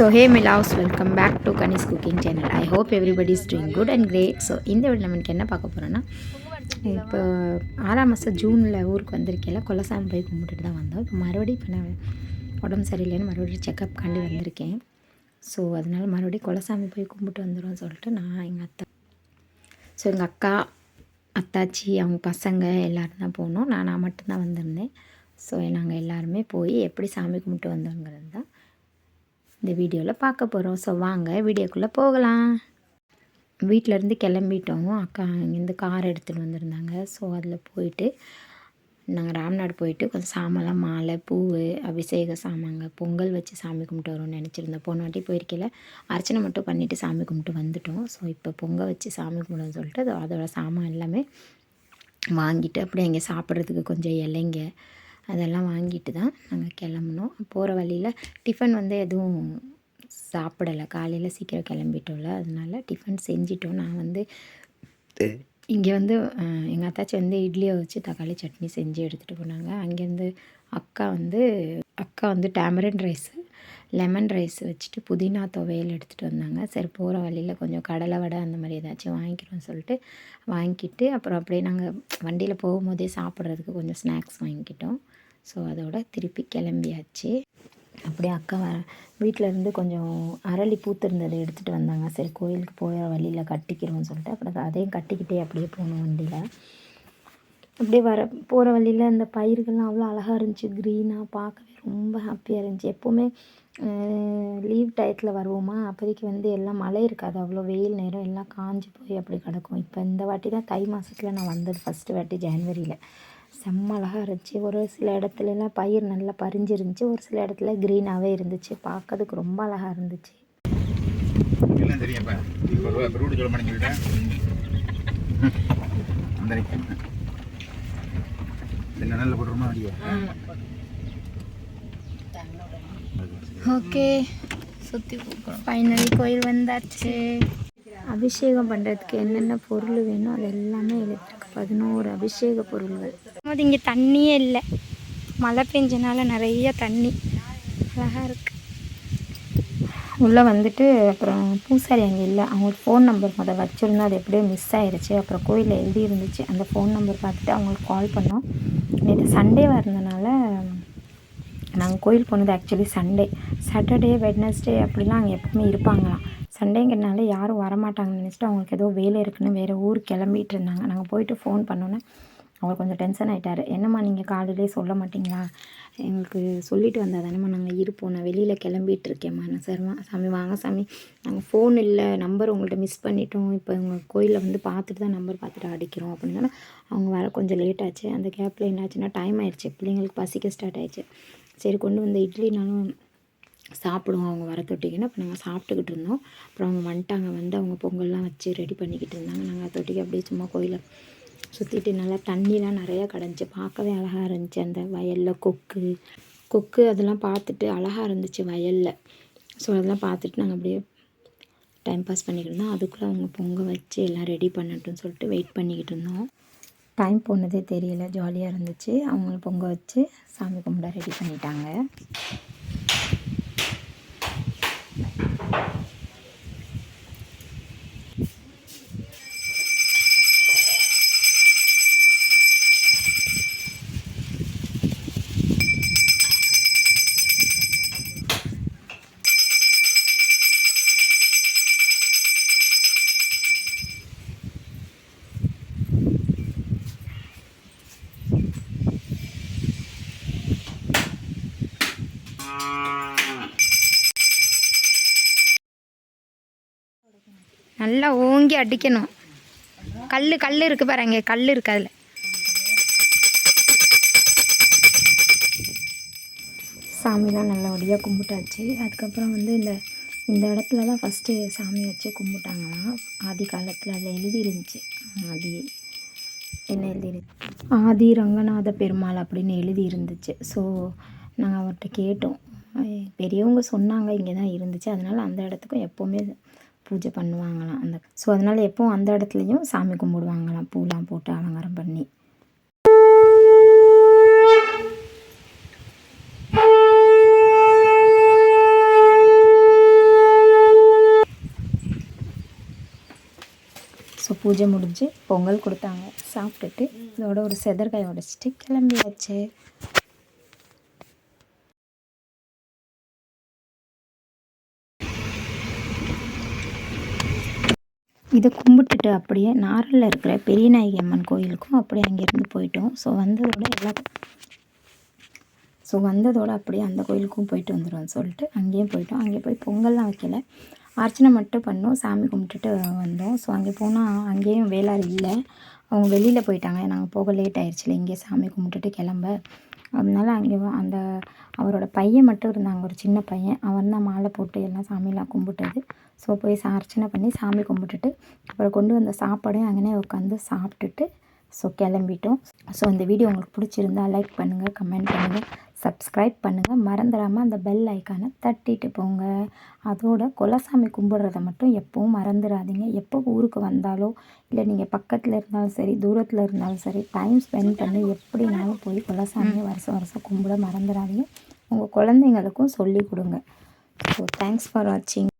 So hey my loves welcome back to Kani's cooking channel I hope everybody is doing good and great so இந்த வீடு நமக்கு என்ன பார்க்க போகிறோன்னா இப்போ ஆறாம் மாதம் ஜூனில் ஊருக்கு வந்திருக்கேன் கொலசாமி போய் கும்பிட்டுட்டு தான் வந்தோம். இப்போ மறுபடியும் இப்போ நான் உடம்பு சரியில்லைன்னு மறுபடியும் செக்கப் காண்டி வந்திருக்கேன். ஸோ அதனால மறுபடியும் கொலசாமி போய் கும்பிட்டு வந்துடும் சொல்லிட்டு நான் எங்கள் அத்தை ஸோ எங்கள் அக்கா அத்தாச்சி அவங்க பசங்க எல்லோரும் தான் போனோம். நான் நான் மட்டும்தான் வந்திருந்தேன். ஸோ நாங்கள் எல்லாருமே போய் எப்படி சாமி கும்பிட்டு வந்தோங்கிறது தான். இந்த வீடியோவில் பார்க்க போகிறோம் ஸோ வாங்க வீடியோக்குள்ளே போகலாம். வீட்டிலேருந்து கிளம்பிட்டோம். அக்கா இங்கேருந்து கார் எடுத்துகிட்டு வந்திருந்தாங்க. ஸோ அதில் போயிட்டு நாங்கள் ராம்நாடு போயிட்டு கொஞ்சம் சாமெல்லாம் மாலை பூ அபிஷேக சாமாங்க பொங்கல் வச்சு சாமி கும்பிட்டு வரோம்னு நினச்சிருந்தோம். போன வாட்டி போயிருக்கையில் அர்ச்சனை மட்டும் பண்ணிவிட்டு சாமி கும்பிட்டு வந்துட்டோம். ஸோ இப்போ பொங்கல் வச்சு சாமி கும்பிடுன்னு சொல்லிட்டு அதோட சாமான் எல்லாமே வாங்கிட்டு அப்படியே அங்கே சாப்பிட்றதுக்கு கொஞ்சம் இலைங்க அதெல்லாம் வாங்கிட்டு தான் நாங்கள் கிளம்புனோம். போகிற வழியில் டிஃபன் வந்து எதுவும் சாப்பிடலை. காலையில் சீக்கிரம் கிளம்பிட்டோம்ல. அதனால டிஃபன் செஞ்சிட்டோம். நான் வந்து இங்கே வந்து எங்கள் அத்தாச்சி வந்து இட்லியை வச்சு தக்காளி சட்னி செஞ்சு எடுத்துகிட்டு போனாங்க. அங்கேருந்து அக்கா வந்து அக்கா வந்து டேமரன் ரைஸு லெமன் ரைஸ் வச்சுட்டு புதினா துவையல் எடுத்துகிட்டு வந்தாங்க. சரி போகிற வழியில் கொஞ்சம் கடலை வடை அந்த மாதிரி ஏதாச்சும் வாங்கிக்கிறோம்னு சொல்லிட்டு வாங்கிட்டு அப்புறம் அப்படியே நாங்கள் வண்டியில் போகும்போதே சாப்பிட்றதுக்கு கொஞ்சம் ஸ்நாக்ஸ் வாங்கிக்கிட்டோம். ஸோ அதோட திருப்பி கிளம்பியாச்சு. அப்படியே அக்கா வர வீட்டில் இருந்து கொஞ்சம் அரளி பூத்திருந்ததை எடுத்துகிட்டு வந்தாங்க. சரி கோயிலுக்கு போகிற வழியில் கட்டிக்கிறோம்னு சொல்லிட்டு அப்புறம் அதையும் கட்டிக்கிட்டே அப்படியே போனோம் வண்டியில். அப்படியே வர போகிற வழியில் அந்த பயிர்கள்லாம் அவ்வளோ அழகாக இருந்துச்சு. க்ரீனாக பார்க்கவே ரொம்ப ஹாப்பியாக இருந்துச்சு. எப்போவுமே லீவ் டயத்தில் வருவோமா? அப்போதைக்கு வந்து எல்லாம் மழை இருக்காது. அவ்வளோ வெயில் நேரம் எல்லாம் காஞ்சி போய் அப்படி கிடக்கும். இப்போ இந்த வாட்டி தான் தை மாதத்தில் நான் வந்தது ஃபஸ்ட்டு வாட்டி ஜான்வரியில் செம்ம அழகாக இருந்துச்சு. ஒரு சில இடத்துலலாம் பயிர் நல்லா பறிஞ்சு இருந்துச்சு ஒரு சில இடத்துல க்ரீனாகவே இருந்துச்சு. பார்க்கறதுக்கு ரொம்ப அழகாக இருந்துச்சு. எல்லாம் தெரியும்ப்பா இப்போ ரூட்டு சொல்ல அந்த நல்ல ஓகே. சுற்றி ஃபைனலி கோயில் வந்தாச்சு. அபிஷேகம் பண்ணுறதுக்கு என்னென்ன பொருள் வேணும் அது எல்லாமே எழுதிருக்கு பதினோரு அபிஷேக பொருள்கள். அது இங்கே தண்ணியே இல்லை. மழை பெஞ்சனால நிறைய தண்ணி. அழகாக இருக்கு. உள்ளே வந்துட்டு அப்புறம் பூசாரி அங்கே இல்லை. அவங்களுக்கு ஃபோன் நம்பர் முதல் வச்சுருந்தோம் அது எப்படியோ மிஸ் ஆயிடுச்சு அப்புறம் கோயிலில் எழுதி இருந்துச்சு. அந்த ஃபோன் நம்பர் பார்த்துட்டு அவங்களுக்கு கால் பண்ணோம். நேற்று சண்டே வரதுனால நாங்கள் கோயில் போனது ஆக்சுவலி சண்டே சாட்டர்டே வெட்னஸ்டே அப்படிலாம் அங்கே எப்பவுமே இருப்பாங்களாம். சண்டேங்கிறனால யாரும் வரமாட்டாங்கன்னு நினச்சிட்டு அவங்களுக்கு ஏதோ வேலை இருக்குன்னு வேறு ஊர் கிளம்பிட்டு இருந்தாங்க. நாங்கள் போயிட்டு ஃபோன் பண்ணோன்னே அவர் கொஞ்சம் டென்ஷன் ஆகிட்டார் என்னம்மா நீங்கள் காலையிலே சொல்ல மாட்டிங்களா? எங்களுக்கு சொல்லிட்டு வந்தால் தானேம்மா நாங்கள் இருப்போம். நான் வெளியில் கிளம்பிட்டு இருக்கேம்மா நான் சரிம்மா சாமி வாங்க சாமி. நாங்கள் ஃபோன் இல்லை நம்பர் உங்கள்கிட்ட மிஸ் பண்ணிட்டோம். இப்போ உங்கள் கோயிலில் வந்து பார்த்துட்டு தான் நம்பர் பார்த்துட்டு அடிக்கிறோம் அப்படின்னு அவங்க வர கொஞ்சம் லேட் ஆச்சு. அந்த கேப்பில் என்னாச்சுன்னா டைம் ஆயிடுச்சு. பிள்ளைங்களுக்கு பசிக்க ஸ்டார்ட் ஆயிடுச்சு. சரி கொண்டு வந்த இட்லினாலும் சாப்பிடுவோம். அவங்க வர தொட்டிக்குன்னு அப்போ நாங்கள் சாப்பிட்டுக்கிட்டு இருந்தோம். அப்புறம் அவங்க வந்துட்டாங்க. வந்து அவங்க பொங்கல்லாம் வச்சு ரெடி பண்ணிக்கிட்டு இருந்தாங்க. நாங்கள் தொட்டிக்கு அப்படியே சும்மா கோயிலை சுற்றிட்டு நல்லா தண்ணிலாம் நிறையா கிடந்துச்சு பார்க்கவே அழகாக இருந்துச்சு அந்த வயலில் கொக்கு. கொக்கு அதெல்லாம் பார்த்துட்டு அழகாக இருந்துச்சு வயலில். ஸோ அதெல்லாம் பார்த்துட்டு நாங்கள் அப்படியே டைம் பாஸ் பண்ணிக்கிட்டு இருந்தோம். அதுக்குள்ளே அவங்க பொங்க வச்சு எல்லாம் ரெடி பண்ணட்டும்னு சொல்லிட்டு வெயிட் பண்ணிக்கிட்டு இருந்தோம். டைம் போனதே தெரியல. ஜாலியாக இருந்துச்சு. அவங்கள பொங்க வச்சு சாமி கும்பிட ரெடி பண்ணிட்டாங்க. நல்லா ஓங்கி அடிக்கணும். கல் கல் இருக்குது பாரு கல் இருக்கு அதில். சாமிலாம் நல்லபடியாக கும்பிட்டாச்சு. அதுக்கப்புறம் வந்து இந்த இந்த இடத்துல தான் ஃபஸ்ட்டு சாமி வச்சு கும்பிட்டாங்களாம். ஆதி காலத்தில் அதில் எழுதி இருந்துச்சு ஆதி என்ன எழுதி ஆதி ரங்கநாத பெருமாள் அப்படின்னு எழுதி இருந்துச்சு ஸோ நாங்கள் அவர்கிட்ட கேட்டோம். பெரியவங்க சொன்னாங்க இங்கே தான் இருந்துச்சு. அதனால் அந்த இடத்துக்கும் எப்போவுமே பூஜை பண்ணுவாங்களாம். அந்த ஸோ அதனால் எப்போவும் அந்த இடத்துலையும் சாமி கும்பிடுவாங்களாம். பூலாம் போட்டு அலங்காரம் பண்ணி. ஸோ பூஜை முடிஞ்சு பொங்கல் கொடுத்தாங்க. சாப்பிட்டுட்டு இதோட ஒரு செதற்காய் உடச்சிட்டு கிளம்பி வச்சு. இதை கும்பிட்டுட்டு அப்படியே நாரலில் இருக்கிற பெரியநாயகி அம்மன் கோயிலுக்கும் அப்படியே அங்கேருந்து போயிட்டோம். ஸோ வந்ததோட எல்லா ஸோ வந்ததோடு அப்படியே அந்த கோயிலுக்கும் போயிட்டு வந்துடுவோம்னு சொல்லிட்டு அங்கேயும் போயிட்டோம். அங்கே போய் பொங்கல்லாம் வைக்கல. அர்ச்சனை மட்டும் பண்ணோம். சாமி கும்பிட்டுட்டு வந்தோம். ஸோ அங்கே போனால் அங்கேயும் வேளாறு இல்லை. அவங்க வெளியில் போயிட்டாங்க. நாங்கள் போக லேட் ஆயிடுச்சுல. இங்கே சாமி கும்பிட்டுட்டு கிளம்ப. அதனால அங்கே அந்த அவரோட பையன் மட்டும் இருந்தாங்க. ஒரு சின்ன பையன். அவன் தான் மாலை போட்டு எல்லாம் சாமியெலாம் கும்பிட்டது. ஸோ போய் சா அர்ச்சனை பண்ணி சாமி கும்பிட்டுட்டு அப்புறம் கொண்டு வந்த சாப்பாடையும் அங்கேனே உட்காந்து சாப்பிட்டுட்டு ஸோ கிளம்பிட்டோம். ஸோ இந்த வீடியோ உங்களுக்கு பிடிச்சிருந்தா லைக் பண்ணுங்கள் கமெண்ட் பண்ணுங்கள் சப்ஸ்கிரைப் பண்ணுங்கள் மறந்துடாமல் அந்த பெல் ஐக்கானை தட்டிட்டு போங்க. அதோட குலசாமி கும்பிட்றத மட்டும் எப்பவும் மறந்துடாதீங்க. எப்போ ஊருக்கு வந்தாலோ இல்லை நீங்கள் பக்கத்தில் இருந்தாலும் சரி தூரத்தில் இருந்தாலும் சரி டைம் ஸ்பெண்ட் பண்ணி எப்படினாலும் போய் குலசாமியை வருஷம் வருஷம் கும்பிட மறந்துடாதீங்க. உங்கள் குழந்தைங்களுக்கும் சொல்லி கொடுங்க. ஸோ தேங்க்ஸ் ஃபார் வாட்சிங்